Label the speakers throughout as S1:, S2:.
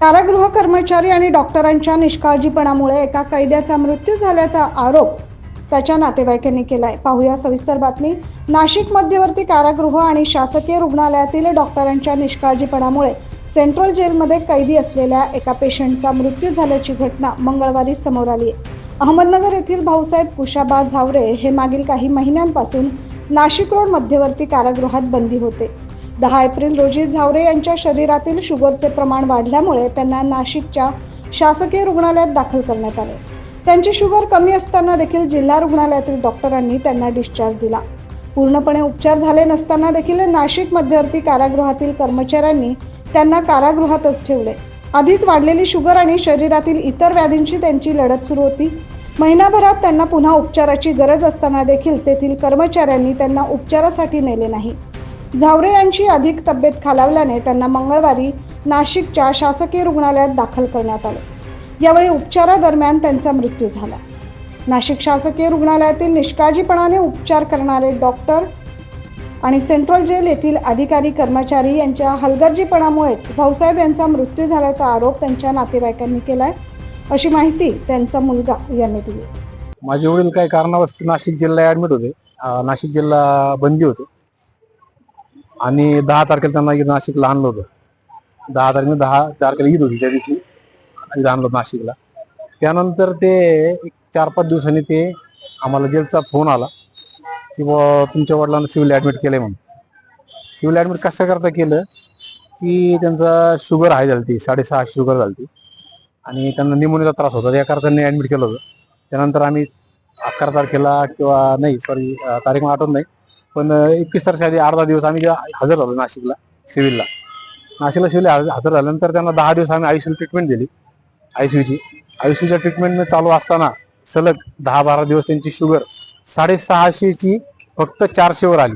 S1: कारागृह कर्मचारी आणि डॉक्टरांच्या निष्काळजीपणामुळे एका कैद्याचा मृत्यू झाल्याचा आरोप त्याच्या नातेवाईकांनी केलाय. पाहूया सविस्तर बातमी. नाशिक मध्यवर्ती कारागृह आणि शासकीय रुग्णालयातील डॉक्टरांच्या निष्काळजीपणामुळे सेंट्रल जेलमध्ये कैदी असलेल्या एका पेशंटचा मृत्यू झाल्याची घटना मंगळवारी समोर आली आहे अहमदनगर येथील भाऊसाहेब कुशाबा झावरे हे मागील काही महिन्यांपासून नाशिक रोड मध्यवर्ती कारागृहात बंदी होते. दहा एप्रिल रोजी झावरे यांच्या शरीरातील शुगरचे प्रमाण वाढल्यामुळे त्यांना नाशिकच्या शासकीय रुग्णालयात दाखल करण्यात आले. त्यांची शुगर कमी असताना देखील जिल्हा रुग्णालयातील डॉक्टरांनी त्यांना डिस्चार्ज दिला. पूर्णपणे उपचार झाले नसताना देखील नाशिक मध्यवर्ती कारागृहातील कर्मचाऱ्यांनी त्यांना कारागृहातच ठेवले. आधीच वाढलेली शुगर आणि शरीरातील इतर व्याधींशी त्यांची लढत सुरू होती. महिनाभरात त्यांना पुन्हा उपचाराची गरज असताना देखील तेथील कर्मचाऱ्यांनी त्यांना उपचारासाठी नेले नाही. झावरे यांची अधिक तब्येत खालावल्याने त्यांना मंगळवारी नाशिकच्या शासकीय रुग्णालयात दाखल करण्यात आले. यावेळी उपचारादरम्यान त्यांचा मृत्यू झाला. नाशिक शासकीय रुग्णालयातील निष्काळजीपणाने उपचार करणारे डॉक्टर आणि सेंट्रल जेल येथील अधिकारी कर्मचारी यांच्या हलगर्जीपणामुळेच भाऊसाहेब यांचा मृत्यू झाल्याचा आरोप त्यांच्या नातेवाईकांनी केलाय अशी माहिती त्यांचा मुलगा यांनी दिली.
S2: माझे वडील काही कारणावश नाशिक जिल्हा ऍडमिट होते. नाशिक जिल्हा बंदी होते. आणि दहा तारखेला त्यांना ईद नाशिकला आणलं होतं. दहा तारखेला दहा तारखेला ईद होती त्या दिवशी. इथं आणलं होतं नाशिकला. त्यानंतर ते एक चार पाच दिवसांनी ते आम्हाला जेलचा फोन आला की बुवा तुमच्या वडिलांना सिव्हिल ॲडमिट केलं म्हणून. सिव्हिल ॲडमिट कशाकरता केलं की त्यांचा शुगर हाय झाली साडेसहाशे शुगर झाली आणि त्यांना निमोनियाचा त्रास होता त्याकरता त्यांनी ॲडमिट केलं होतं. त्यानंतर आम्ही अकरा तारखेला किंवा नाही सॉरी तारीख मला आठवत नाही. पण एकवीस तारखे आधी अर्धा दिवस आम्ही हजर झालो नाशिकला सिव्हिलला. नाशिकला सिव्हिल हजर झाल्यानंतर त्यांना दहा दिवस आम्ही आयुष्यू ट्रीटमेंट दिली आयसीयूची आयसीयूच्या ट्रीटमेंट चालू असताना सलग दहा बारा दिवस त्यांची शुगर साडेसहाशेची फक्त चारशेवर आली.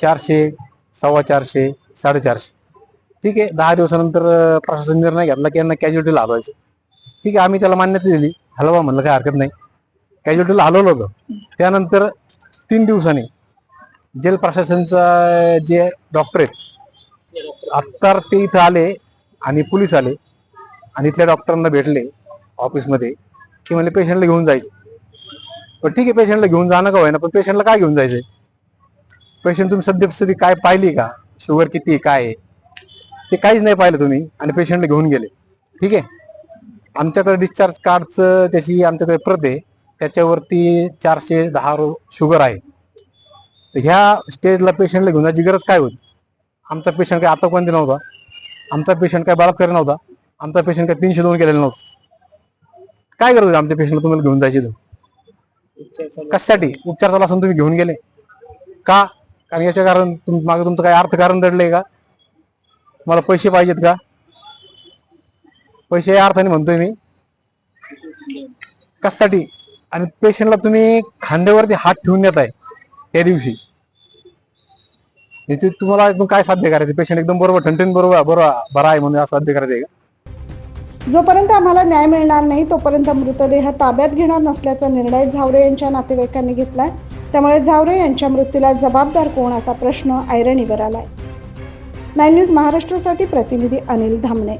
S2: चारशे सव्वा चारशे साडेचारशे. ठीक आहे दहा दिवसानंतर प्रशासन निर्णय घेतला की यांना कॅज्युअल्टीला हलवायचं. ठीक आहे आम्ही त्याला मान्यता दिली. हलवा म्हणलं काही हरकत नाही. कॅज्युअल्टीला हलवलं होतं. त्यानंतर तीन दिवसांनी जेल प्रशासनचा जे डॉक्टर आहेत आत्तार ते इथं आले आणि पोलीस आले आणि इथल्या डॉक्टरांना भेटले ऑफिसमध्ये की म्हणजे पेशंटला घेऊन जायचं. पण ठीक आहे पेशंटला घेऊन जाणं का होईना पण पेशंटला काय घेऊन जायचंय? पेशंट तुम्ही सद्यस्थिती काय पाहिली का? शुगर किती काय आहे? ते काहीच नाही पाहिलं तुम्ही आणि पेशंटला घेऊन गेले. ठीक आहे? आमच्याकडे डिस्चार्ज कार्डचं त्याची आमच्याकडे प्रत आहे. त्याच्यावरती चारशे दहा रो शुगर आहे. तर ह्या स्टेजला पेशंटला घेऊन जायची गरज काय होती? आमचा पेशंट काय आतापर्यंत नव्हता. आमचा पेशंट काय बलात्कार नव्हता. आमचा पेशंट काय तीनशे दोन केलेला नव्हता. काय गरज होती आमच्या पेशंटला तुम्हाला घेऊन जायची कशासाठी? उपचार चालू असून तुम्ही घेऊन गेले. का? कारण याच्या कारण तुम मागे तुमचं काय अर्थ कारण दडलंय का? तुम्हाला पैसे पाहिजेत का? पैसे या अर्थाने म्हणतोय मी. कशासाठी? आणि पेशंटला तुम्ही खांद्यावरती हात ठेवून येत आहे त्या दिवशी. याची तुम्हाला एकदम काय साध्य करायचं? पेशंट एकदम बरोबर ठणठण बरोबर बरोबर बरा आहे म्हणून साध्य करायचं का?
S1: जोपर्यंत आम्हाला न्याय मिळणार नाही तोपर्यंत मृतदेह ताब्यात घेणार नसल्याचा निर्णय झावरे यांच्या नातेवाईकांनी घेतलाय. त्यामुळे झावरे यांच्या मृत्यूला जबाबदार कोण असा प्रश्न ऐरणीवर आलाय. नाईन न्यूज महाराष्ट्रासाठी प्रतिनिधी अनिल धामणे.